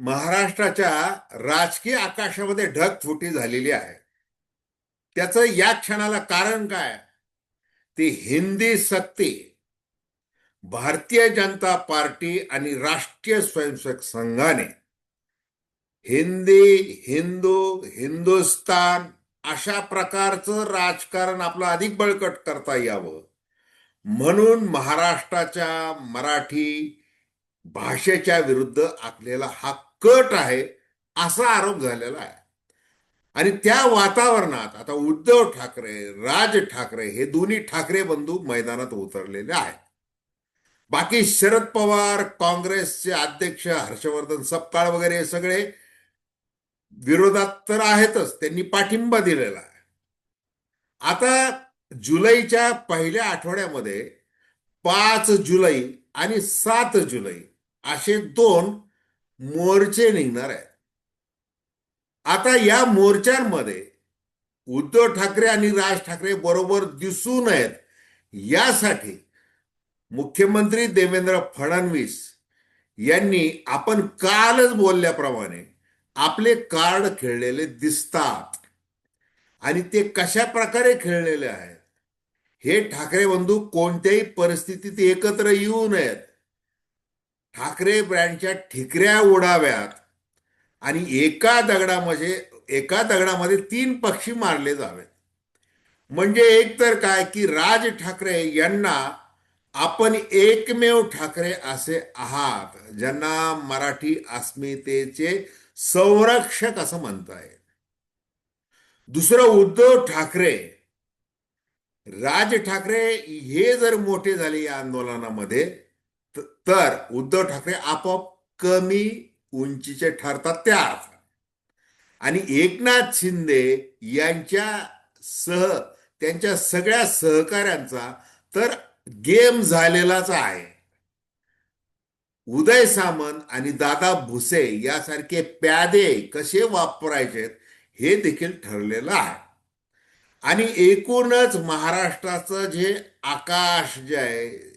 महाराष्ट्राच्या राजकीय आकाशामध्ये ढगफुटी झालेली आहे. त्याचं या क्षणाला कारण काय? ती हिंदी सक्ती. भारतीय जनता पार्टी आणि राष्ट्रीय स्वयंसेवक संघाने हिंदी हिंदू हिंदुस्तान अशा प्रकारचं राजकारण आपलं अधिक बळकट करता यावं. म्हणून महाराष्ट्राच्या मराठी भाषेच्या विरुद्ध आखलेला हा कट आहे असा आरोप झालेला आहे. आणि त्या वातावरणात आता उद्धव ठाकरे राज ठाकरे हे दोन्ही ठाकरे बंधू मैदानात उतरलेले आहेत. बाकी शरद पवार काँग्रेसचे अध्यक्ष हर्षवर्धन सपकाळ वगैरे हे सगळे विरोधात तर आहेतच त्यांनी पाठिंबा दिलेला आहे. आता जुलैच्या पहिल्या आठवड्यामध्ये पाच जुलै आणि सात जुलै असे दोन मोर्चे निघणार आहेत. आता या मोर्चांमध्ये उद्धव ठाकरे आणि राज ठाकरे बरोबर दिसू नयेत. यासाठी मुख्यमंत्री देवेंद्र फडणवीस यांनी आपण कालच बोलल्याप्रमाणे आपले कार्ड खेळलेले दिसतात. आणि ते कशा प्रकारे खेळलेले आहेत? हे ठाकरे बंधू कोणत्याही परिस्थितीत एकत्र येऊ नयेत. ठाकरे ब्रँडच्या ठिकऱ्या उडाव्यात आणि एका दगडामध्ये एका दगडामध्ये तीन पक्षी मारले जावेत. म्हणजे एक तर काय की राज ठाकरे यांना आपण एकमेव ठाकरे असे आहात ज्यांना मराठी अस्मितेचे संरक्षक असं म्हणताय दुसरं उद्धव ठाकरे. राज ठाकरे हे जर मोठे झाले या आंदोलनामध्ये तर उद्धव ठाकरे आपोआप कमी उंचीचे ठरतात त्या अर्थाने आणि एकनाथ शिंदे यांच्या सह त्यांच्या सगळ्या सहकाऱ्यांचा तर गेम झालेलाच आहे. उदय सामंत आणि दादा भुसे यासारखे प्यादे कसे वापरायचे हे देखील ठरलेलं आहे. आणि एकूणच महाराष्ट्राचं जे आकाश जे आहे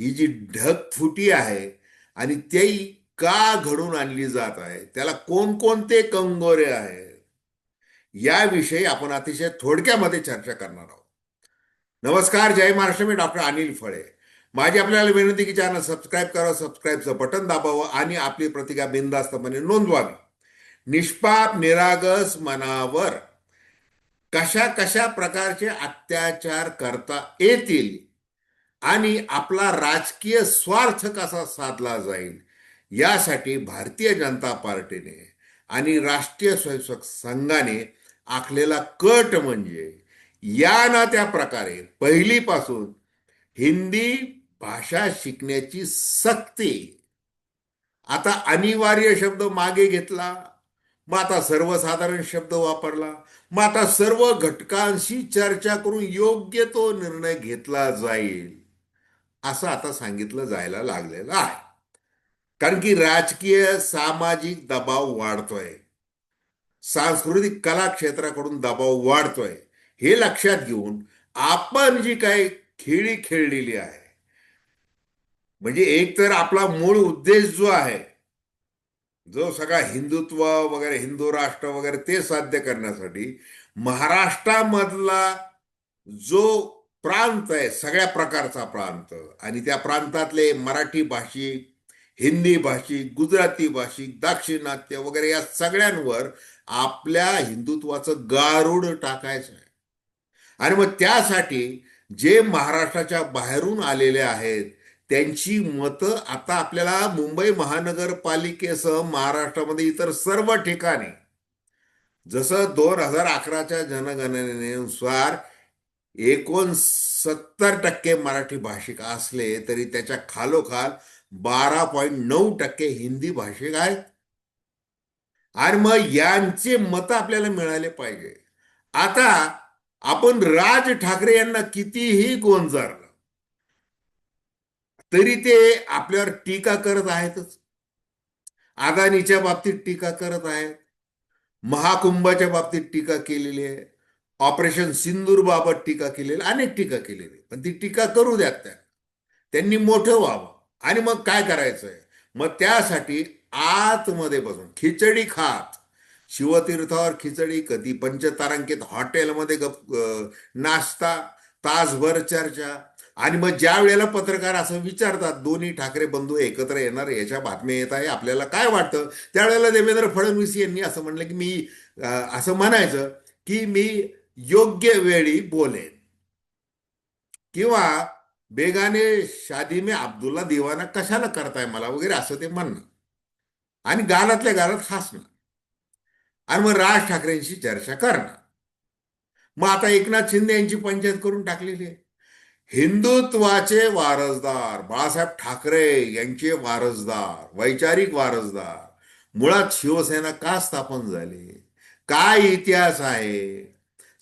ही जी ढगफुटी आहे आणि तेही का घडून आणली जात आहे? त्याला कोणकोणते कंगोरे आहेत? याविषयी आपण अतिशय थोडक्यामध्ये चर्चा करणार आहोत. नमस्कार जय महाराष्ट्र मी डॉक्टर अनिल फळे. माझी आपल्याला विनंती की चॅनल सबस्क्राईब करा सबस्क्राईबचं बटन दाबावं आणि आपली प्रतिका बिनधास्तपणे नोंदवावी. निष्पाप निरागस मनावर कशा कशा प्रकारचे अत्याचार करता येतील? आणि आपला राजकीय स्वार्थ कसा साधला जाईल यासाठी भारतीय जनता पार्टीने आणि राष्ट्रीय स्वयंसेवक संघाने आखलेला कट म्हणजे या ना त्या प्रकारे पहिलीपासून हिंदी भाषा शिकण्याची सक्ती. आता अनिवार्य शब्द मागे घेतला मग आता सर्वसाधारण शब्द वापरला मग आता सर्व घटकांशी चर्चा करून योग्य तो निर्णय घेतला जाईल. असं आता सांगितलं जायला लागलेलं आहे. कारण की राजकीय सामाजिक दबाव वाढतोय. सांस्कृतिक कला क्षेत्राकडून दबाव वाढतोय. हे लक्षात घेऊन आपण जी काही खेळी खेळलेली आहे म्हणजे एक तर आपला मूळ उद्देश जो आहे जो सगळा हिंदुत्व वगैरे हिंदू राष्ट्र वगैरे ते साध्य करण्यासाठी महाराष्ट्रामधला जो प्रांत आहे सगळ्या प्रकारचा प्रांत. आणि त्या प्रांतातले मराठी भाषिक हिंदी भाषिक गुजराती भाषिक दाक्षिणात्य वगैरे या सगळ्यांवर आपल्या हिंदुत्वाचं गारुड टाकायचं आहे. आणि मग त्यासाठी जे महाराष्ट्राच्या बाहेरून आलेले आहेत त्यांची मतं आता आपल्याला मुंबई महानगरपालिकेसह महाराष्ट्रामध्ये इतर सर्व ठिकाणी. जसं दोन हजार अकराच्या जनगणनेनुसार एकोणसत्तर टक्के मराठी भाषिक असले तरी त्याच्या खालोखाल बारा पॉईंट नऊ टक्के हिंदी भाषिक आहेत. आणि मग यांचे मत आपल्याला मिळाले पाहिजे. आता आपण राज ठाकरे यांना कितीही गोंजारलं तरी ते आपल्यावर टीका करत आहेतच. अदानीच्या बाबतीत टीका करत आहेत. महाकुंभाच्या बाबतीत टीका केलेली आहे. ऑपरेशन सिंदूर बाबत टीका केलेली अनेक टीका केलेली. पण ती टीका करू द्यात त्या. त्यांनी मोठं व्हावं. आणि मग काय करायचंय? मग त्यासाठी आतमध्ये बसून खिचडी खात. शिवतीर्थावर खिचडी कधी पंचतारांकित हॉटेलमध्ये गप नाश्ता तासभर चर्चा. आणि मग ज्या वेळेला पत्रकार असं विचारतात दोन्ही ठाकरे बंधू एकत्र येणार याच्या बातम्या येत आहे आपल्याला काय वाटतं? त्यावेळेला देवेंद्र फडणवीस यांनी असं म्हणलं की मी असं म्हणायचं की मी योग्य वेळी बोलेन. किंवा बेगाने शादी में अब्दुल्ला दिवाना कशाला करताय मला वगैरे असं ते म्हणणं. आणि गालातल्या गालात हसणं. आणि मग राज ठाकरेंशी चर्चा करणं. मग आता एकनाथ शिंदे यांची पंचायत करून टाकलेली आहे. हिंदुत्वाचे वारसदार बाळासाहेब ठाकरे यांचे वारसदार वैचारिक वारसदार. मुळात शिवसेना का स्थापन झाली? काय इतिहास आहे?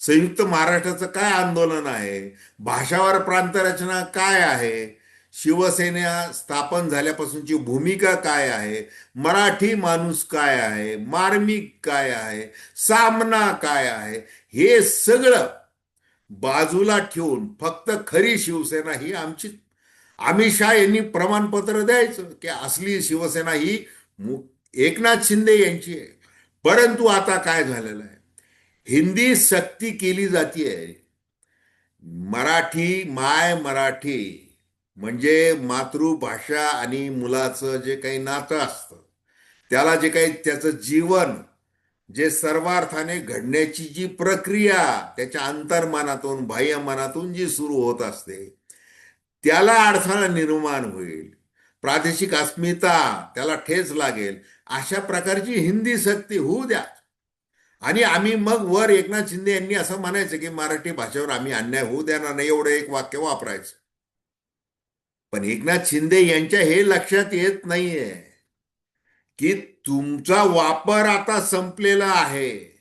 संयुक्त महाराष्ट्राचं काय आंदोलन आहे? भाषावर प्रांतरचना काय आहे? शिवसेना स्थापन झाल्यापासूनची भूमिका काय आहे? मराठी माणूस काय आहे? मार्मिक काय आहे? सामना काय आहे? हे सगळं बाजूला ठेवून फक्त खरी शिवसेना ही आमची. अमित शहा यांनी प्रमाणपत्र द्यायचं की असली शिवसेना ही मु- एकनाथ शिंदे यांची आहे. परंतु आता काय झालेलं आहे? हिंदी सक्ती केली जातीये. मराठी माय मराठी म्हणजे मातृभाषा आणि मुलाचं जे काही नातं असतं त्याला जे काही त्याचं जीवन जे सर्वार्थाने घडण्याची जी प्रक्रिया त्याच्या अंतर्मनातून बाह्यमानातून जी सुरू होत असते त्याला अडथळा निर्माण होईल. प्रादेशिक अस्मिता त्याला ठेच लागेल. अशा प्रकारची हिंदी सक्ती होऊ द्या. आणि आम्ही मग वर एकनाथ शिंदे यांनी असं म्हणायचं की मराठी भाषेवर आम्ही अन्याय होऊ देणार नाही एवढं एक वाक्य वापरायचं. पण एकनाथ शिंदे यांच्या हे लक्षात येत नाहीये की तुमचा वापर आता संपलेला आहे.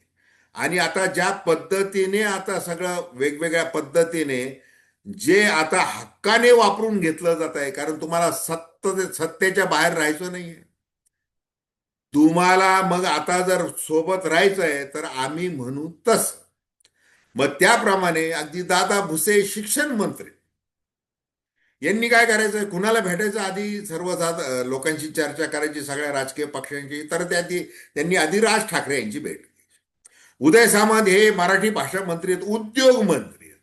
आणि आता ज्या पद्धतीने आता सगळं वेगवेगळ्या पद्धतीने जे आता हक्काने वापरून घेतलं जात आहे कारण तुम्हाला सत्त सत्तेच्या बाहेर राहायचं नाहीये. तुम्हाला मग आता जर सोबत राहायचं आहे तर आम्ही म्हणू तस. मग त्याप्रमाणे अगदी दादा भुसे शिक्षण मंत्री. यांनी काय करायचं? कुणाला भेटायचं? आधी सर्व लोकांशी चर्चा करायची सगळ्या राजकीय पक्षांची तर त्याची त्यांनी आधी राज ठाकरे यांची भेट घ्यायची उदय सामंत हे मराठी भाषा मंत्री आहेत उद्योग मंत्री आहेत.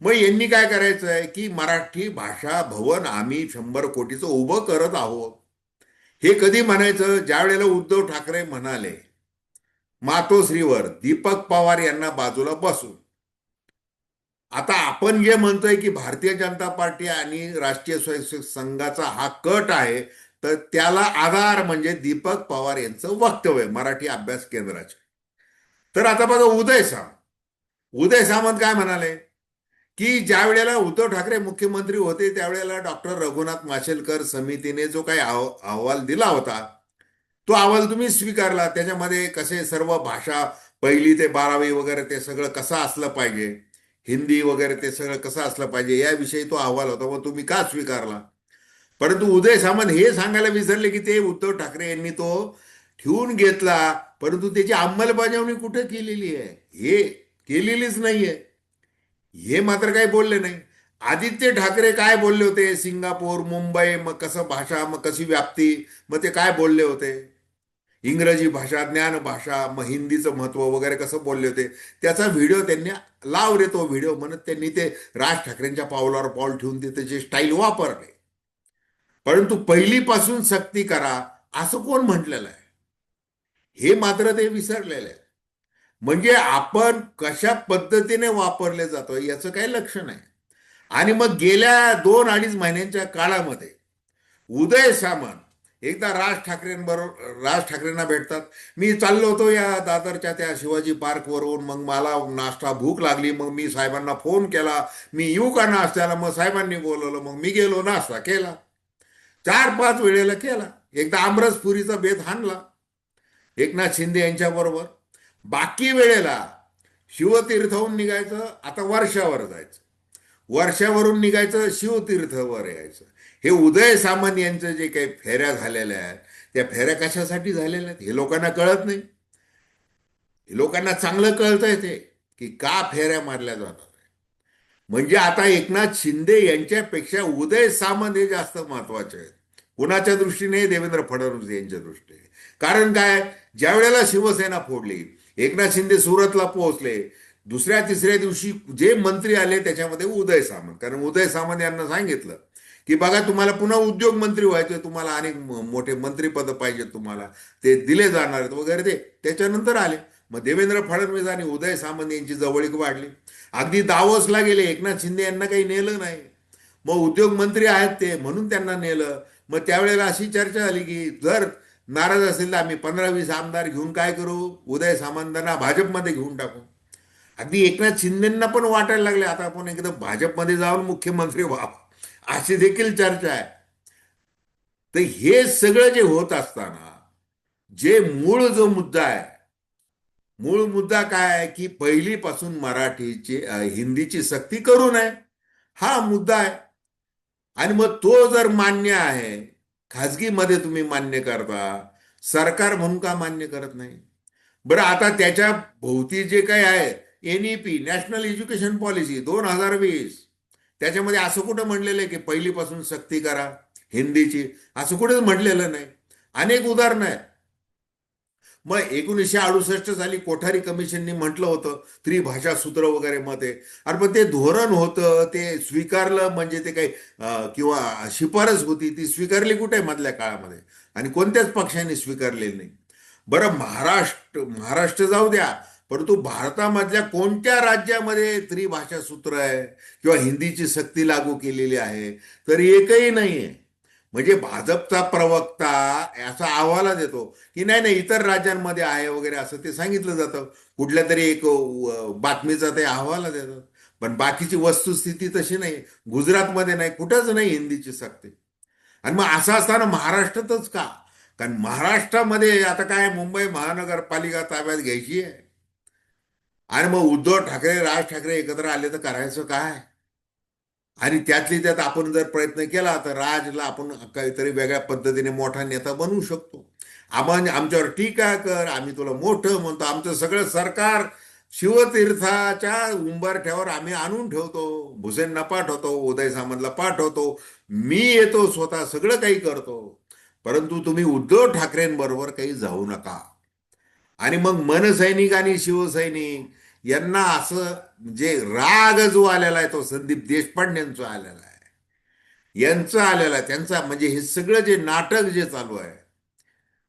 मग यांनी काय करायचं आहे की मराठी भाषा भवन आम्ही शंभर कोटीचं उभं करत आहोत. हे कधी म्हणायचं? ज्या वेळेला उद्धव ठाकरे म्हणाले मातोश्रीवर दीपक पवार यांना बाजूला बसून आता आपण जे म्हणतोय की भारतीय जनता पार्टी आणि राष्ट्रीय स्वयंसेवक संघाचा हा कट आहे तर त्याला आधार म्हणजे दीपक पवार यांचं वक्तव्य मराठी अभ्यास केंद्राचे. तर आता बघा उदय सामंत उदय सामंत काय म्हणाले? की ज्या वेळेला उद्धव ठाकरे मुख्यमंत्री होते त्यावेळेला डॉक्टर रघुनाथ माशेलकर समितीने जो काही अह- अहवाल दिला होता तो अहवाल तुम्ही स्वीकारला. त्याच्यामध्ये कसे सर्व भाषा पहिली ते बारावी वगैरे ते सगळं कसं असलं पाहिजे हिंदी वगैरे ते सगळं कसं असलं पाहिजे याविषयी तो अहवाल होता मग तुम्ही का स्वीकारला? परंतु उदय सामंत हे सांगायला विसरले की ते उद्धव ठाकरे यांनी तो ठेवून घेतला. परंतु त्याची अंमलबजावणी कुठे केलेली आहे? हे केलेलीच नाहीये. हे मात्र काही बोलले नाही. आदित्य ठाकरे काय बोलले होते? सिंगापूर मुंबई मग कसं भाषा मग कशी व्याप्ती मग ते काय बोलले होते? इंग्रजी भाषा ज्ञान भाषा मग हिंदीचं महत्त्व वगैरे कसं बोलले होते? त्याचा व्हिडिओ त्यांनी लाव रे तो व्हिडिओ म्हणत त्यांनी ते राज ठाकरेंच्या पावलावर पाऊल ठेवून ते त्याचे स्टाईल वापरले. परंतु पहिलीपासून सक्ती करा असं कोण म्हटलेलं आहे? हे मात्र ते विसरलेलं आहे म्हणजे आपण कशा पद्धतीने वापरले जातो याचं काही लक्ष नाही. आणि मग गेल्या दोन अडीच महिन्यांच्या काळामध्ये उदय सामंत एकदा राज ठाकरेंबरोबर राज ठाकरेंना भेटतात. मी चाललो होतो या दादरच्या त्या शिवाजी पार्कवरून मग मला नाश्ता भूक लागली मग मी साहेबांना फोन केला. मी येऊ का नाश्त्याला? मग साहेबांनी बोलवलं मग मी गेलो नाश्ता केला. चार पाच वेळेला केला. एकदा आमरसपुरीचा बेत हाणला. एकनाथ शिंदे यांच्याबरोबर. बाकी वेळेला शिवतीर्थहून निघायचं आता वर्षावर जायचं. वर्षावरून निघायचं शिवतीर्थवर यायचं. हे उदय सामंत यांचं जे काही फेऱ्या झालेल्या आहेत त्या फेऱ्या कशासाठी झालेल्या आहेत हे लोकांना कळत नाही. हे लोकांना चांगलं कळतंय ते की का फेऱ्या मारल्या जातात. म्हणजे आता एकनाथ शिंदे यांच्यापेक्षा उदय सामंत हे जास्त महत्त्वाचे आहेत. कुणाच्या दृष्टीने? देवेंद्र फडणवीस यांच्या दृष्टीने. कारण काय? ज्या वेळेला शिवसेना फोडली एकनाथ शिंदे सुरतला पोहोचले. दुसऱ्या तिसऱ्या दिवशी जे मंत्री आले त्याच्यामध्ये उदय सामंत. कारण उदय सामंत यांना सांगितलं की बघा तुम्हाला पुन्हा उद्योग मंत्री व्हायचे तुम्हाला अनेक मोठे मंत्रीपद पाहिजे तुम्हाला. ते दिले जाणार आहेत वगैरे ते. त्याच्यानंतर आले. मग देवेंद्र फडणवीस आणि उदय सामंत यांची जवळीक वाढली. अगदी दावोसला गेले. एकनाथ शिंदे यांना काही नेलं नाही. मग उद्योग मंत्री आहेत ते म्हणून त्यांना नेलं. मग त्यावेळेला अशी चर्चा झाली की जर नाराज असेल तर आम्ही पंधरा वीस आमदार घेऊन काय करू? उदय सामंतांना भाजपमध्ये घेऊन टाकू. अगदी एकनाथ शिंदेंना पण वाटायला लागले. आता आपण एकदम भाजपमध्ये जाऊन मुख्यमंत्री व्हावं अशी देखील चर्चा आहे. तर हे सगळं जे होत असताना जे मूळ जो मुद्दा आहे मूळ मुद्दा काय आहे की पहिलीपासून मराठीची हिंदीची सक्ती करू नये. हा मुद्दा आहे. आणि मग तो जर मान्य आहे खाजगीमध्ये तुम्ही मान्य करता सरकार म्हणून का मान्य करत नाही? बरं आता त्याच्या भोवती जे काही आहे पी नॅशनल एज्युकेशन पॉलिसी दोन हजार वीस त्याच्यामध्ये असं कुठं म्हणलेलं आहे की पहिलीपासून सक्ती करा हिंदीची असं कुठेच म्हटलेलं नाही. अनेक उदाहरणं आहेत मग एकोणीसशे अडुसष्ट साली कोठारी कमिशननी म्हटलं होतं त्रिभाषा सूत्र वगैरे मध्ये आहे अरे पण ते धोरण होतं ते स्वीकारलं म्हणजे ते काही किंवा शिफारस होती ती स्वीकारली कुठे मधल्या काळामध्ये? आणि कोणत्याच पक्षाने स्वीकारलेली नाही. बरं महाराष्ट्र महाराष्ट्र जाऊ द्या परंतु भारतामधल्या कोणत्या राज्यामध्ये त्रिभाषा सूत्र आहे? किंवा हिंदीची सक्ती लागू केलेली आहे? तर एकही नाही आहे म्हणजे भाजपचा प्रवक्ता असा अहवाला देतो की नाही नाही इतर राज्यांमध्ये आहे वगैरे असं ते सांगितलं जातं. कुठल्या तरी एक बातमीचा ते अहवाला देतात. पण बाकीची वस्तुस्थिती तशी नाही. गुजरातमध्ये नाही कुठंच नाही हिंदीची सक्ती. आणि मग असं असताना महाराष्ट्रातच का? कारण महाराष्ट्रामध्ये आता काय मुंबई महानगरपालिका ताब्यात घ्यायची आहे. आणि मग उद्धव ठाकरे राज ठाकरे एकत्र आले तर करायचं काय? आणि त्यातली त्यात आपण जर प्रयत्न केला तर राजला आपण काहीतरी वेगळ्या पद्धतीने मोठा नेता बनवू शकतो. आपण आमच्यावर टीका कर आम्ही तुला मोठं म्हणतो. आमचं सगळं सरकार शिवतीर्थाच्या उंबरठ्यावर आम्ही आणून ठेवतो. भुसेंना पाठवतो उदय सामंतला पाठवतो. मी येतो स्वतः सगळं काही करतो. परंतु तुम्ही उद्धव ठाकरेंबरोबर काही जाऊ नका. आणि मग मनसैनिक आणि शिवसैनिक यांना असं जे राग जो आलेला आहे तो संदीप देशपांडेंचा आलेला आहे. यांचं आलेला आहे त्यांचा म्हणजे हे सगळं जे नाटक जे चालू आहे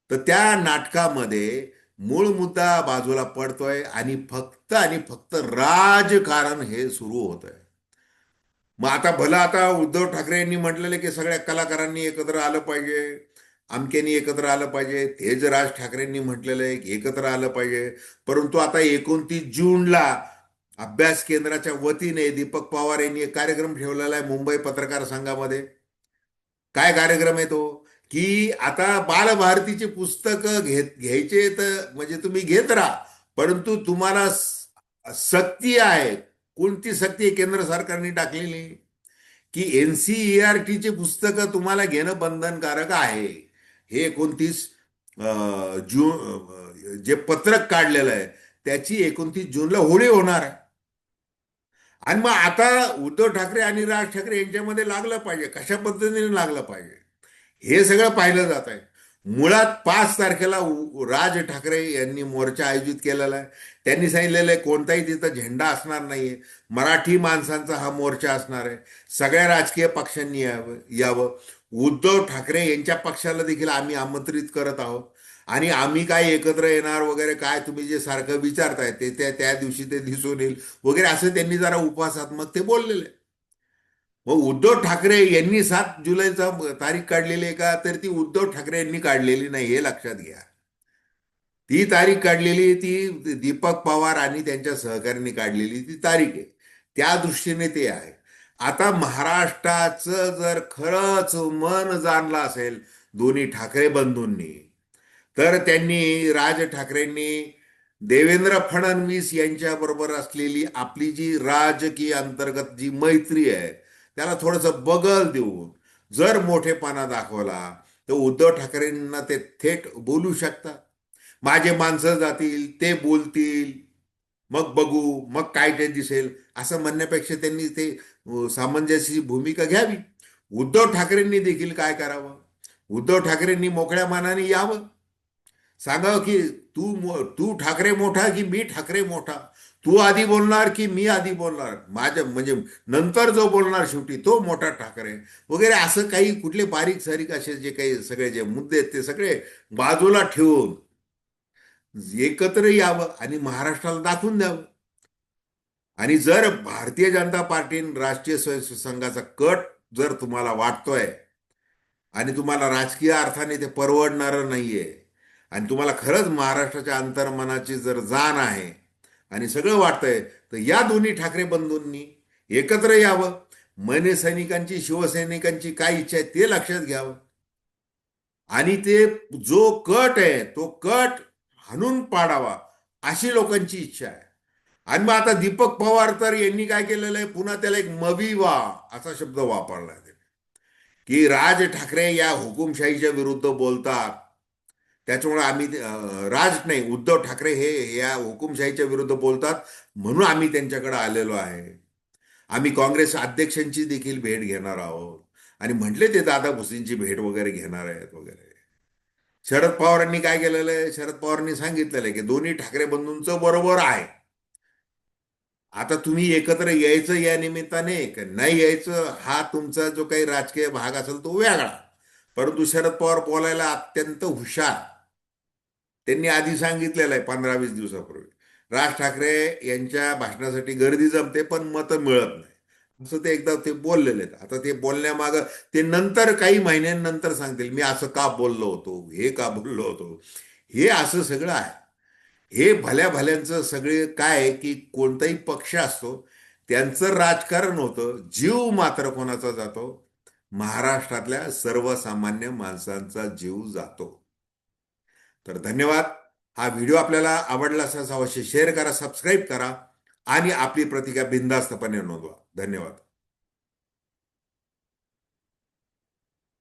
तर त्या नाटकामध्ये मूळ मुद्दा बाजूला पडतोय आणि फक्त आणि फक्त राजकारण हे सुरू होत आहे मग आता भलं आता उद्धव ठाकरे यांनी म्हटलेलं की सगळ्या कलाकारांनी एकत्र आलं पाहिजे. अमक्यांनी एकत्र आलं पाहिजे. तेच राज ठाकरेंनी म्हटलेलं आहे एकत्र आलं पाहिजे. परंतु आता एकोणतीस जूनला अभ्यास केंद्राच्या वतीने दीपक पवार यांनी एक कार्यक्रम ठेवलेला आहे मुंबई पत्रकार संघामध्ये. काय कार्यक्रम आहे तो? की आता बालभारतीची पुस्तकं घेत घ्यायचे तर म्हणजे तुम्ही घेत राहा. परंतु तुम्हाला सक्ती आहे. कोणती सक्ती आहे? केंद्र सरकारने टाकलेली. की एनसीईआरटीची पुस्तकं तुम्हाला घेणं बंधनकारक आहे. हे एकोणतीस जून जे पत्रक काढलेलं आहे त्याची एकोणतीस जूनला होळी होणार आहे. आणि मग आता उद्धव ठाकरे आणि राज ठाकरे यांच्यामध्ये लागलं पाहिजे. कशा पद्धतीने लागलं पाहिजे? हे सगळं पाहिलं जात आहे. मुळात पाच तारखेला राज ठाकरे यांनी मोर्चा आयोजित केलेला आहे. त्यांनी सांगितलेलं आहे कोणताही तिथं झेंडा असणार नाहीये. मराठी माणसांचा हा मोर्चा असणार आहे. सगळ्या राजकीय पक्षांनी यावं यावं. उद्धव ठाकरे यांच्या पक्षाला देखील आम्ही आमंत्रित करत आहोत. आणि आम्ही काय एकत्र येणार वगैरे काय तुम्ही जे सारखं विचारताय ते त्या त्या दिवशी ते दिसून येईल वगैरे असं त्यांनी जरा उपवासात्मक ते बोललेले. मग उद्धव ठाकरे यांनी सात जुलैचा तारीख काढलेली आहे का? तर ती उद्धव ठाकरे यांनी काढलेली नाही हे लक्षात घ्या. ती तारीख काढलेली ती दीपक पवार आणि त्यांच्या सहकार्यांनी काढलेली ती तारीख आहे. त्या दृष्टीने ते आहे. आता महाराष्ट्राचं जर खरंच मन जाणलं असेल दोन्ही ठाकरे बंधूंनी तर त्यांनी राज ठाकरेंनी देवेंद्र फडणवीस यांच्याबरोबर असलेली आपली जी राजकीय अंतर्गत जी मैत्री आहे त्याला थोडंसं बगल देऊन जर मोठेपणा दाखवला तर उद्धव ठाकरेंना ते थेट बोलू शकतात. माझे माणसं जातील ते बोलतील मग बघू मग काय ते दिसेल असं म्हणण्यापेक्षा त्यांनी ते सामंजस्याची भूमिका घ्यावी. उद्धव ठाकरेंनी देखील काय करावं? उद्धव ठाकरेंनी मोकळ्या मानाने यावं. सांगावं की तू तू ठाकरे मोठा की मी ठाकरे मोठा? तू आधी बोलणार की मी आधी बोलणार? माझ्या म्हणजे नंतर जो बोलणार शेवटी तो मोठा ठाकरे. वगैरे असं काही कुठले बारीक सारीक असे जे काही सगळे जे मुद्दे आहेत ते सगळे बाजूला ठेवून एकत्र यावं आणि महाराष्ट्राला दाखवून द्यावं. आणि जर भारतीय जनता पार्टी आणि राष्ट्रीय स्वयंसेवक संघाचा कट जर तुम्हाला वाटतोय आणि तुम्हाला राजकीय अर्थाने ते परवडणारं नाहीये आणि तुम्हाला खरंच महाराष्ट्राच्या अंतर्मनाची जर जाण आहे आणि सगळं वाटतंय तर या दोन्ही ठाकरे बंधूंनी एकत्र यावं. मैने सैनिकांची शिवसैनिकांची काय इच्छा आहे ते लक्षात घ्यावं. आणि ते जो कट आहे तो कट हाणून पाडावा अशी लोकांची इच्छा आहे. आणि मग आता दीपक पवार तर यांनी काय केलेलं आहे? पुन्हा त्याला एक मविवा असा शब्द वापरला की राज ठाकरे या हुकुमशाहीच्या विरुद्ध बोलतात. त्याच्यामुळे आम्ही राज नाही उद्धव ठाकरे हे या हुकुमशाहीच्या विरुद्ध बोलतात म्हणून आम्ही त्यांच्याकडे आलेलो आहे. आम्ही काँग्रेस अध्यक्षांची देखील भेट घेणार आहोत. आणि म्हटले ते दादा भुसेंची भेट वगैरे घेणार आहेत वगैरे. शरद पवारांनी काय केलेलं आहे? शरद पवारांनी सांगितलेलं आहे की दोन्ही ठाकरे बंधूंचं बरोबर आहे. आता तुम्ही एकत्र यायचं या निमित्ताने का नाही यायचं हा तुमचा जो काही राजकीय भाग असेल तो वेगळा. परंतु शरद पवार बोलायला अत्यंत हुशार. त्यांनी आधी सांगितलेलं आहे पंधरा वीस दिवसापूर्वी. राज ठाकरे यांच्या भाषणासाठी गर्दी जमते पण मतं मिळत नाही. असं ते एकदा ते बोललेले आहेत. आता ते बोलण्यामागं ते नंतर काही महिन्यांनंतर सांगतील मी असं का बोललो होतो? हे का बोललो होतो? हे असं सगळं आहे. हे भल्या भल्यांचं सगळे काय आहे की कोणताही पक्ष असतो त्यांचं राजकारण होतं जीव मात्र कोणाचा जातो? महाराष्ट्रातल्या सर्वसामान्य माणसांचा जीव जातो. तर धन्यवाद. हा व्हिडिओ आपल्याला आवडला असाच अवश्य शेअर करा सबस्क्राईब करा आणि आपली प्रतिक्रिया बिंदास्तपणे नोंदवा. धन्यवाद.